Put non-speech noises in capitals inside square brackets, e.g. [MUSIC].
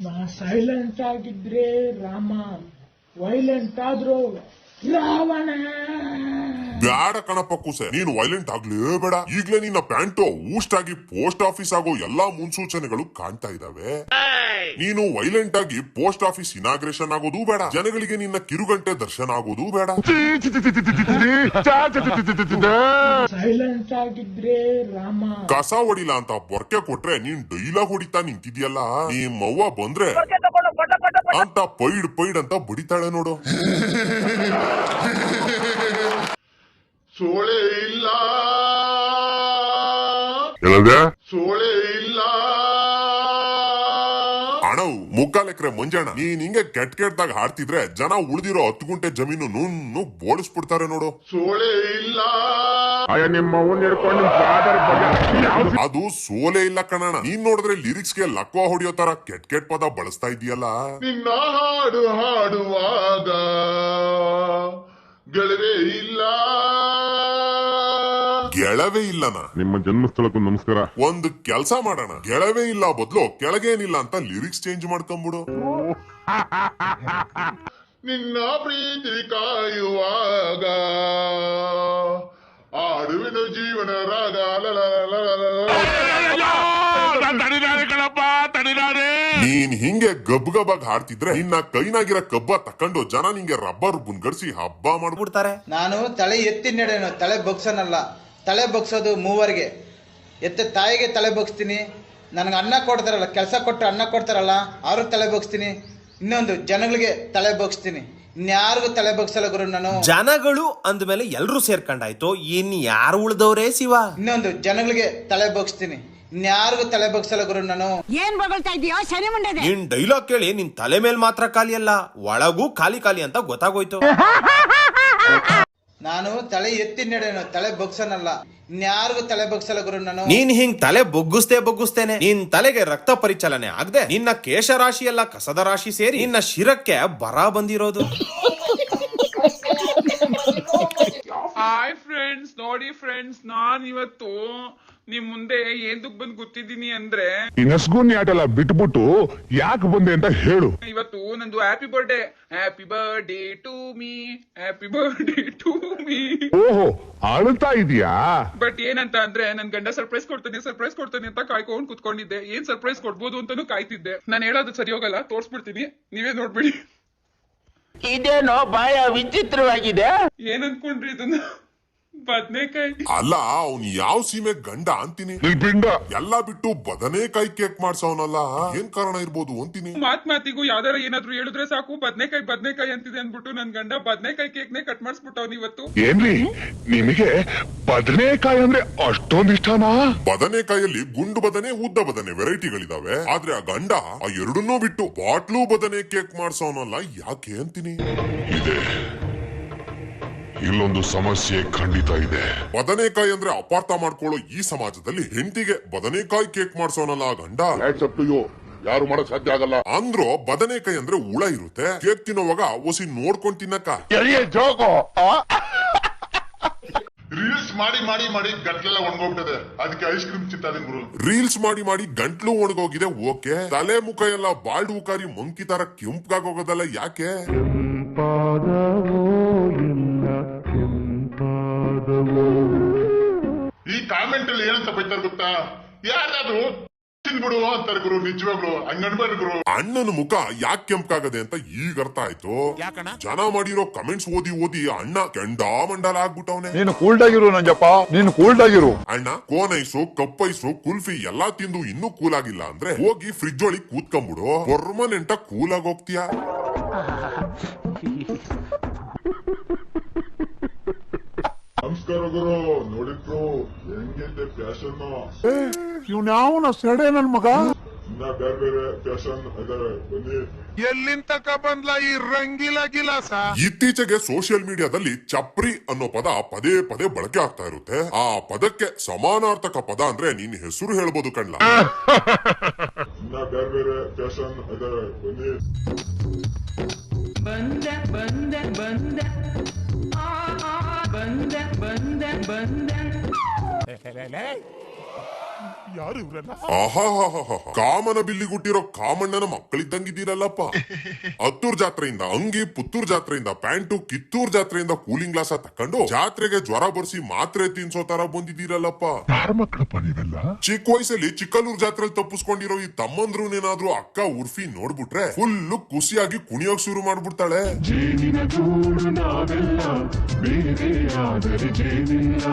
ನಾ ಸೈಲೆಂಟ್ ಆಗಿದ್ರೆ ರಾಮ ವೈಲೆಂಟ್ ಆದ್ರೂ ರಾವಣ! ಬ್ಯಾಡ ಕಣಪ್ಪ ಕುಸೆ. ನೀನು ವೈಲೆಂಟ್ ಆಗ್ಲೇಬೇಡ. ಈಗ್ಲೇ ನಿನ್ನ ಪ್ಯಾಂಟು ಊಸ್ಟ್ ಆಗಿ ಪೋಸ್ಟ್ ಆಫೀಸ್ ಆಗೋ ಎಲ್ಲಾ ಮುನ್ಸೂಚನೆಗಳು ಕಾಣ್ತಾ ಇದಾವೆ. ನೀನು ವೈಲೆಂಟ್ ಆಗಿ ಪೋಸ್ಟ್ ಆಫೀಸ್ ಇನಾಗ್ರೇಷನ್ ಆಗೋದು ಬೇಡ. ಜನಗಳಿಗೆ ನಿನ್ನ ಕಿರುಗಂಟೆ ದರ್ಶನ ಆಗೋದು ಬೇಡ. ಸೈಲೆಂಟ್ ಆಗಿದ್ರೆ ರಾಮ. ಕಸ ಹೊಡಿಲ್ಲ ಅಂತ ಬೊರ್ಕೆ ಕೊಟ್ರೆ ನೀನ್ ಡೈಲಾಗ್ ಹೊಡಿತಾ ನಿಂತಿದ್ಯಲ್ಲ? ನೀ ಮವ್ವ ಬಂದ್ರೆ ಅಂತ ಪೈಡ್ ಪೈಡ್ ಅಂತ ಬಡಿತಾಳೆ ನೋಡು. ಸೋಳೆ ಇಲ್ಲ ಏನಂದ್ರೆ ಸೋಳೆ ಇಲ್ಲ ಅಣವು ಮುಕ್ಕಾಲ್ ಎಕರೆ ಮುಂಜಾಣ. ನೀನ್ ಹಿಂಗೆ ಕೆಟ್ ಕೆಟ್ಟದಾಗ ಹಾಡ್ತಿದ್ರೆ ಜನ ಉಳಿದಿರೋ ಹತ್ತು ಗುಂಟೆ ಜಮೀನು ನುಣ್ಣು ಬೋಳಿಸ್ಬಿಡ್ತಾರೆ ನೋಡು. ಸೋಳೆ ಇಲ್ಲ ಅಯ್ಯ ನಿಮ್ಮ ಅವ್ವನ್ ಹಿಡ್ಕೊಂಡು ನಿಮ್ ಬಗ್ಗೆ ಯಾವ ಅದು ಸೋಲೆ ಇಲ್ಲ ಕಣಣ ನೀನ್ ನೋಡಿದ್ರೆ ಲಿರಿಕ್ಸ್ಗೆ ಲಕ್ವ ಹೊಡಿಯೋ ತರ ಕೆಟ್ ಕೆಟ್ ಪದ ಬಳಸ್ತಾ ಇದೀಯಲ್ಲ ನಿನ್ನ ಹಾಡು ಹಾಡುವಾಗ ಗೆಳವೇ ಇಲ್ಲ. ಗೆಳವೇ ಇಲ್ಲನ. ನಿಮ್ಮ ಜನ್ಮಸ್ಥಳಕ್ಕೂ ನಮಸ್ಕಾರ. ಒಂದು ಕೆಲಸ ಮಾಡೋಣ. ಗೆಳವೇ ಇಲ್ಲ ಬದ್ಲು ಕೆಳಗೇನಿಲ್ಲ ಅಂತ ಲಿರಿಕ್ಸ್ ಚೇಂಜ್ ಮಾಡ್ಕೊಂಬಿಡು. [LAUGHS] ನಿನ್ನ ಪ್ರೀತಿ ಕಾಯುವಾಗ ಆಡುವಿನ ಜೀವನ ರಾಗ ಲಲಲಲಲಲ. ತಡಿದಾರೆ ಕಣಪ್ಪ ತಡಿದಾರೆ ನೀನ್ ಹಿಂಗೆ ಗಬ್ ಗಬಾಗ್ ಹಾಡ್ತಿದ್ರೆ ನಿನ್ನ ಕೈನಾಗಿರೋ ಕಬ್ಬ ತಕೊಂಡು ಜನ ನಿಂಗೆ ರಬ್ಬರ್ ಬುನ್ಗಡ್ಸಿ ಹಬ್ಬ ಮಾಡ್ಬಿಡ್ತಾರೆ. ಬಿಡ್ತಾರೆ ನಾನು ತಲೆ ಎತ್ತಿ ನಡೆಯೋನು. ತಲೆ ಬಗ್ಸೋನಲ್ಲ. ತಲೆ ಬಗ್ಸೋದು ಮೂವರಿಗೆ. ಎತ್ತ ತಾಯಿಗೆ ತಲೆ ಬಗ್ಸ್ತೀನಿ. ನನಗೆ ಅನ್ನ ಕೊಡ್ತಾರಲ್ಲ ಕೆಲಸ ಕೊಟ್ಟು ಅನ್ನ ಕೊಡ್ತಾರಲ್ಲ ಅವ್ರಿಗೆ ತಲೆ ಬಗ್ಸ್ತೀನಿ. ಇನ್ನೊಂದು ಜನಗಳಿಗೆ ತಲೆ ಬಗ್ಸ್ತೀನಿ. ಇನ್ಯಾರಿಗೂ ತಲೆ ಬಗ್ಸಲ್ಲ ಗುರು ನಾನು. ಜನಗಳು ಅಂದ್ಮೇಲೆ ಎಲ್ಲರೂ ಸೇರ್ಕೊಂಡಾಯ್ತು. ಇನ್ ಯಾರು ಉಳಿದವರೇ ಶಿವ? ಇನ್ನೊಂದು ಜನಗಳಿಗೆ ತಲೆ ಬಗ್ಸ್ತೀನಿ. ಇನ್ಯಾರಿಗೂ ತಲೆ ಬಗ್ಸಲ್ಲ ಗುರು ನಾನು. ಏನ್ ಬಗಳ್ತಾ ಇದೀಯೋ ಶನಿ ಮುಂಡೆ ನಿನ್ ಡೈಲಾಗ್ ಕೇಳಿ ನಿನ್ ತಲೆ ಮೇಲೆ ಮಾತ್ರ ಖಾಲಿ ಅಲ್ಲ. ಒಳಗೂ ಖಾಲಿ ಖಾಲಿ ಅಂತ ಗೊತ್ತಾಗೋಯ್ತು. [LAUGHS] ನಾನು ತಲೆ ಎತ್ತಿ ನಡೆಯೋನು ತಲೆ ಬಗ್ಸನಲ್ಲ. ಇನ್ಯಾರಿಗೂ ತಲೆ ಬಗ್ಸಲ್ಲ ಗುರು ನಾನು. ನೀನ್ ಹಿಂಗ್ ತಲೆ ಬೊಗ್ಗಿಸ್ದೇ ಬೊಗ್ಗುಸ್ತೇನೆ. ನಿನ್ ತಲೆಗೆ ರಕ್ತ ಪರಿಚಲನೆ ಆಗದೆ ನಿನ್ನ ಕೇಶ ರಾಶಿ ಎಲ್ಲ ಕಸದ ರಾಶಿ ಸೇರಿ ನಿನ್ನ ಶಿರಕ್ಕೆ ಬರ ಬಂದಿರೋದು. ಹಾಯ್ ಫ್ರೆಂಡ್ಸ್ ನೋಡಿ ಫ್ರೆಂಡ್ಸ್ ನಾನ್ ಇವತ್ತು ನಿಮ್ ಮುಂದೆ ಏಂದಕ್ ಬಂದ್ ಗೊತ್ತಿದ್ದೀನಿ ಅಂದ್ರೆ ಈ ನಸ್ಗುನ್ನಿ ಆಟ ಬಿಟ್ಬಿಟ್ಟು ಯಾಕೆ ಬಂದೆ ಅಂತ ಹೇಳು. ಇವತ್ತು ನಂದು happy birthday happy birthday to me happy birthday to me ಓಹೋ ಅಳ್ತಾ ಇದೀಯಾ? ಬಟ್ ಏನಂತ ಅಂದ್ರೆ ನನ್ ಗಂಡ ಸರ್ಪ್ರೈಸ್ ಕೊಡ್ತಾನೆ ಸರ್ಪ್ರೈಸ್ ಕೊಡ್ತಾನೆ ಅಂತ ಕಾಯ್ಕೊಂಡ್ ಕುತ್ಕೊಂಡಿದ್ದೆ. ಏನ್ ಸರ್ಪ್ರೈಸ್ ಕೊಡ್ಬೋದು ಅಂತಾನು ಕಾಯ್ತಿದ್ದೆ. ನಾನು ಹೇಳೋದು ಸರಿ ಹೋಗಲ್ಲ ತೋರ್ಸ್ಬಿಡ್ತೀನಿ. ನೀವೇ ನೋಡ್ಬಿಡಿ. ಇದೇನೋ ಬಾಯ ವಿಚಿತ್ರವಾಗಿದೆ. ಏನ್ ಅನ್ಕೊಂಡ್ರಿ ಇದನ್ನ? ಬದ್ನೇಕಾಯಿ. ಅಲ್ಲ ಅವ್ನ್ ಯಾವ ಸೀಮೆ ಗಂಡ ಅಂತೀನಿ? ಬಿಂಡ ಎಲ್ಲ ಬಿಟ್ಟು ಬದನೆಕಾಯಿ ಕೇಕ್ ಮಾಡ್ಸವನಲ್ಲ. ಏನ್ ಕಾರಣ ಇರ್ಬೋದು ಅಂತೀನಿ? ಮಾತ್ ಮಾತಿಗೂ ಯಾವ್ದಾರ ಏನಾದ್ರು ಹೇಳಿದ್ರೆ ಸಾಕು. ಬದನೆಕಾಯಿ ಬದನೆಕಾಯಿ ಅಂತಿದೆ ಅಂದ್ಬಿಟ್ಟು ನನ್ ಗಂಡ ಬದನೆಕಾಯಿ ಕೇಕ್ ನೇ ಕಟ್ ಮಾಡಿಸ್ಬಿಟ್ಟವ್ನ ಇವತ್ತು. ಏನ್ರಿ? ನಿಮಗೆ ಬದನೆಕಾಯಿ ಅಂದ್ರೆ ಅಷ್ಟೊಂದ್ ಇಷ್ಟನಾ? ಬದನೆಕಾಯಲ್ಲಿ ಗುಂಡು ಬದನೆ ಉದ್ದ ಬದನೆ ವೆರೈಟಿಗಳಿದಾವೆ. ಆದ್ರೆ ಆ ಗಂಡ ಆ ಎರಡನ್ನೂ ಬಿಟ್ಟು ಬಾಟ್ಲು ಬದನೆ ಕೇಕ್ ಮಾಡ್ಸವನಲ್ಲ. ಯಾಕೆ ಅಂತೀನಿ? ಇದೆ. ಇಲ್ಲೊಂದು ಸಮಸ್ಯೆ ಖಂಡಿತ ಇದೆ. ಬದನೆಕಾಯಿ ಅಂದ್ರೆ ಅಪಾರ್ಥ ಮಾಡ್ಕೊಳ್ಳೋ ಈ ಸಮಾಜದಲ್ಲಿ ಹೆಂಡತಿಗೆ ಬದನೆಕಾಯಿ ಕೇಕ್ ಮಾಡ್ಸೋನಲ್ಲ ಆ ಗಂಡ ಯಾರು ಮಾಡಕ್ ಸಾಧ್ಯ ಆಗಲ್ಲ. ಅಂದ್ರು ಬದನೆಕಾಯಿ ಅಂದ್ರೆ ಹುಳ ಇರುತ್ತೆ ಕೇಕ್ ತಿನ್ನೋವಾಗ ಒಸಿ ನೋಡ್ಕೊಂಡ್ ತಿನ್ನಕ್ಕ. ರೀಲ್ಸ್ ಮಾಡಿ ಮಾಡಿ ಮಾಡಿ ಗಂಟ್ಲೆಲ್ಲ ಒಣಗೋಗ್ಬಿಟ್ಟದೆ. ಅದಕ್ಕೆ ಐಸ್ ಕ್ರೀಮ್ ಚಿತ್ತಾದೀನಿ ಗುರು. ರೀಲ್ಸ್ ಮಾಡಿ ಮಾಡಿ ಗಂಟ್ಲು ಒಣಗೋಗಿದೆ ಓಕೆ. ತಲೆ ಮುಖ ಎಲ್ಲ ಬಾಲ್ಡ್ ಉಕಾರಿ ಮಂಕಿ ತರ ಕೆಂಪ್ಗಾಗೋಗೋದಲ್ಲ ಯಾಕೆ? ಈ ಕಾಮೆಂಟ್ ಅಲ್ಲಿ ಏನಂತ ಬೈತಾರೆ ಗೊತ್ತಾ? ಯಾರಾದ್ರೂ ತಿನ್ಬಿಡು ಅಂತಾರೆ ಗುರು ನಿಜವಾಗ್ಲು. ಹಂಗ ಅನ್ಬೇಡ್ರಿ ಗುರು. ಅಣ್ಣನ ಮುಖ ಯಾಕೆ ಕೆಂಪಾಗದೆ ಅಂತ ಈಗ ಅರ್ಥ ಆಯ್ತು. ಜನ ಮಾಡಿರೋ ಕಮೆಂಟ್ಸ್ ಓದಿ ಓದಿ ಅಣ್ಣ ಕೆಂಡಾ ಮಂಡಲ ಆಗ್ಬಿಟ್ಟವನೆ. ನೀನು ಕೋಲ್ಡ್ ಆಗಿರು ನಂಜಪ್ಪ ನೀನು ಕೋಲ್ಡ್ ಆಗಿರು ಅಣ್ಣ cone ice cup ice kulfi ಎಲ್ಲಾ ತಿಂದು ಇನ್ನೂ ಕೂಲ್ ಆಗಿಲ್ಲ ಅಂದ್ರೆ ಹೋಗಿ ಫ್ರಿಜ್ ಒಳಗೆ ಕೂತ್ಕೊಂಡ್ಬಿಡು. ಪರ್ಮನೆಂಟ್ ಕೂಲ್ ಆಗಿ ಹೋಗ್ತೀಯ? [LAUGHS] ನಮಸ್ಕಾರ ಗುರು. ನೋಡಿದ್ರು ಹೆಂಗಿದೆ ಫ್ಯಾಷನ್? ಇವ್ನ್ಯಾವನ ಸೆಡೆ ನನ್ ಮಗ? ಇನ್ನ ಬೇರೆ ಬೇರೆ ಫ್ಯಾಷನ್ ಇದಾವೆ ಬನ್ನಿ. ಎಲ್ಲಿಂದ ತಕ ಬಂದ್ಲ ಈ ರಂಗಿಲ ಗಿಲಾಸ? ಇತ್ತೀಚೆಗೆ ಸೋಷಿಯಲ್ ಮೀಡಿಯಾದಲ್ಲಿ ಚಪ್ರಿ ಅನ್ನೋ ಪದ ಪದೇ ಪದೇ ಬಳಕೆ ಆಗ್ತಾ ಇರುತ್ತೆ. ಆ ಪದಕ್ಕೆ ಸಮಾನಾರ್ಥಕ ಪದ ಅಂದ್ರೆ ನೀನ್ ಹೆಸರು ಹೇಳ್ಬೋದು ಕಣ್ಲ. ಇನ್ನ ಬೇರೆ ಬೇರೆ ಫ್ಯಾಷನ್ ಇದಾವೆ ಬನ್ನಿ. ಬಂದೆ ಬಂದೆ ಬಂದೆ ಬಂದೆ ಯಾರು ಬಿಲ್ಲಿ. ಕಾಮನ ಬಿಲ್ಲಿಗುಟ್ಟಿರೋ ಕಾಮಣ್ಣನ ಮಕ್ಕಳಿದ್ದಂಗಿದ್ದೀರಲ್ಲಪ್ಪ. ಹತ್ತೂರ್ ಜಾತ್ರೆಯಿಂದ ಅಂಗಿ ಪುತ್ತೂರ್ ಜಾತ್ರೆಯಿಂದ ಪ್ಯಾಂಟು ಕಿತ್ತೂರ್ ಜಾತ್ರೆಯಿಂದ ಕೂಲಿಂಗ್ ಗ್ಲಾಸ್ ತಕೊಂಡು ಜಾತ್ರೆಗೆ ಜ್ವರ ಬರ್ಸಿ ಮಾತ್ರೆ ತಿನ್ಸೋ ತರ ಬಂದಿದ್ದೀರಲ್ಲಪ್ಪ. ಯಾರ ಮಕ್ಕಳಪ್ಪ ನೀವೆಲ್ಲ? ಚಿಕ್ಕ ವಯಸ್ಸಲ್ಲಿ ಚಿಕ್ಕಲ್ಲೂರ್ ಜಾತ್ರೆಲಿ ತಪ್ಪಿಸ್ಕೊಂಡಿರೋ ಈ ತಮ್ಮಂದ್ರೂನೇನಾದ್ರೂ ಅಕ್ಕ ಉರ್ಫಿ ನೋಡ್ಬಿಟ್ರೆ ಫುಲ್ ಖುಷಿಯಾಗಿ ಕುಣಿಯೋಕ್ ಶುರು ಮಾಡ್ಬಿಡ್ತಾಳೆ. ಜೇನಿನ ಗೂಡು ನಾವೆಲ್ಲ ಬೇರೆ ಆದರೆ ಜೇನಿಲ್ಲ